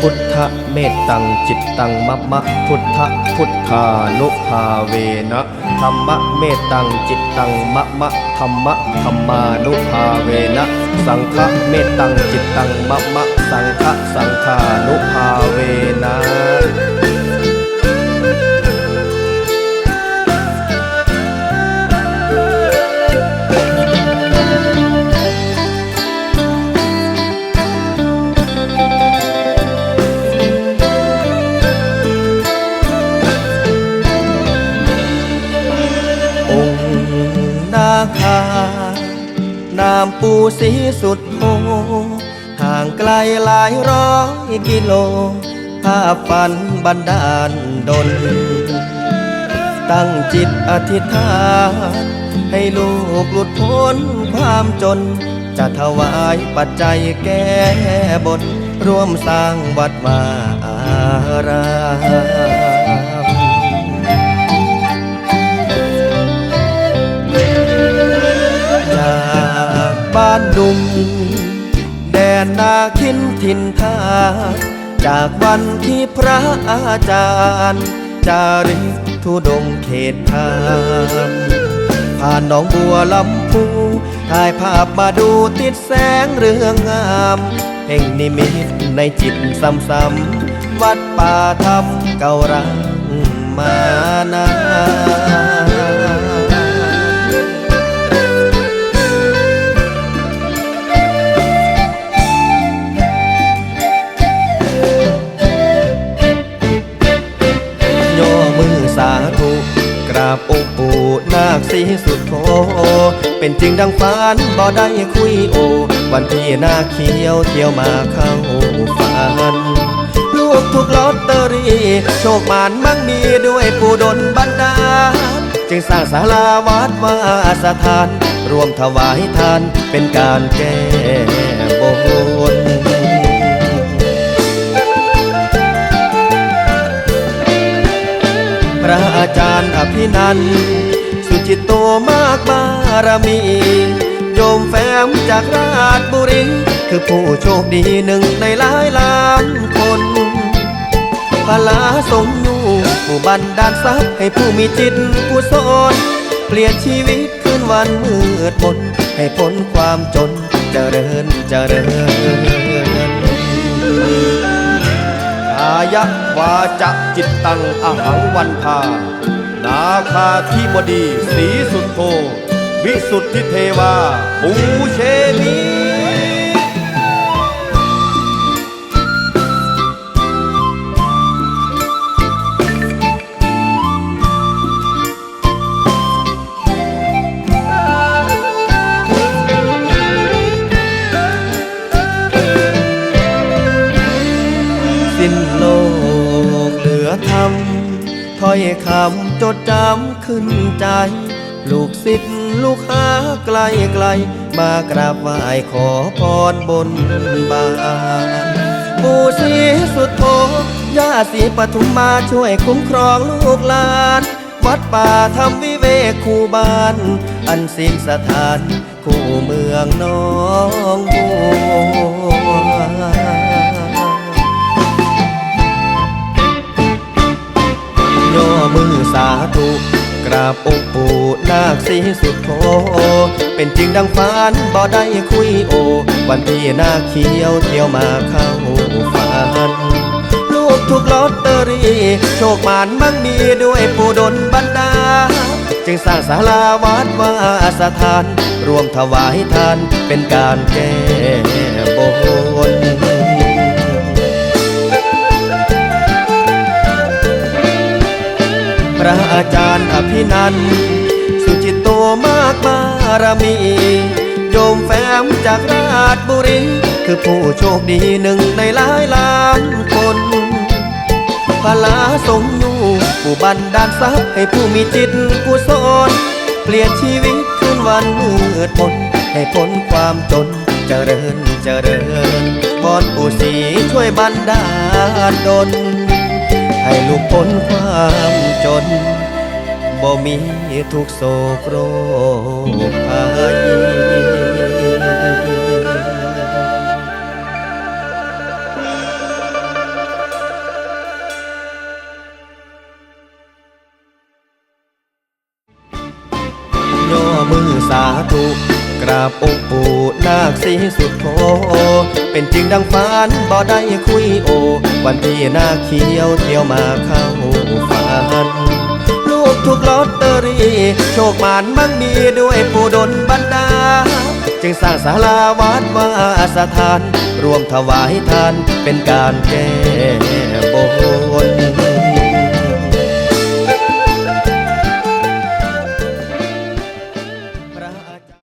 พุทธเมตตังจิตตังมะมะพุทธพุทธานุภาเวนะธรรมะเมตตังจิตตังมะมะธรรมะธรรมานุภาเวนะสังฆะเมตตังจิตตังมะมะสังฆะสังฆานุภาเวนะ ค์นานามปูสีสุดโหห่างไกลหลายร้อยกิโล ภาพฝันบันดาลดน ตั้งจิตอธิษฐานให้ลูกหลุดพ้นความจน จะถวายปัจจัยแก้บนร่วมสร้างวัดวาอาราม ดุงแดนนาคินทินทา จากวันที่พระอาจารย์ จาริกทุดงเขตทานผ่านหนองบัวลำพูถ่ายภาพมาดูติดแสงเรืองงาม เพ่งนิมิตในจิตซ้ำๆวัดป่าธรรมเก่ารังมานา สีสุดโทเป็นจริงดังฝันบ่ได้คุยโอ วันที่นาเขียวเที่ยวมาเข้าฝัน ลูกถูกลอตเตอรี่ โชคมานมั่งมีด้วยผู้ดลบันดาลจึงสร้างศาลาวัดวาสถาน รวมถวายทานเป็นการแก้บนพระอาจารย์อภินันท์ากบารมี โยมแฟมจากราชบุรี คือผู้โชคดีหนึ่งในหลายล้านคนพลาสมอยู่ผู้บันดาลทรัพย์ให้ผู้มีจิตกุศลเปลี่ยนชีวิตคืนวันมืดมนให้พ้นความจนเจริญเจริญกายะวาจะจิตตังอหังวันทา นาคาธิบดีสีสุดโท วิสุทธิเทวาปูเชนี อยคำจดจำขึ้นใจ ลูกศิษย์ลูกหาไกลไกล มากราบไหว้ขอพรบนบานปู่ศรีสุดโทย่าศรีปทุมมาช่วยคุ้มครองลูกหลาน วัดป่าทำวิเวกคู่บ้าน อันสิ้นสถาน คู่เมืองน้อง บองค์ปู่นาคสีสุดโท เป็นจริงดังฝันบ่ได้คุยโอ วันที่นาคเขียวเที่ยวมาเข้าฝัน ลูกถูกลอตเตอรี่ โชคมานมั่งมีด้วยผู้ดลบันดา จึงสร้างศาลาวัดวาสถาน รวมถวายทานเป็นการแก้บนารย์อภินันสุจิตโตมากบารมี โยมแฟมจากราชบุรี คือผู้โชคดีหนึ่งในหลายล้านคนพลาสมอยู่ผู้บันดาลทรัพย์ให้ผู้มีจิตกุศลเปลี่ยนชีวิตคืนวันมืดมนให้พ้นความจนเจริญเจริญบอนปู่ศรีช่วยบันดาลดลให้ลูกพ้นความจน บ่มีทุกโศกโรคภัยย่อมือสาธุกราบองค์ปู่นาคสีสุดโท เป็นจริงดังฝันบ่ได้คุยโอ วันที่นาคเขียวเที่ยวมาเข้าฝัน รี โชคมานมั่งมีด้วยผู้ดลบันดา จึงสร้างศาลาวัดวาสถาน รวมถวายทานเป็นการแก้บน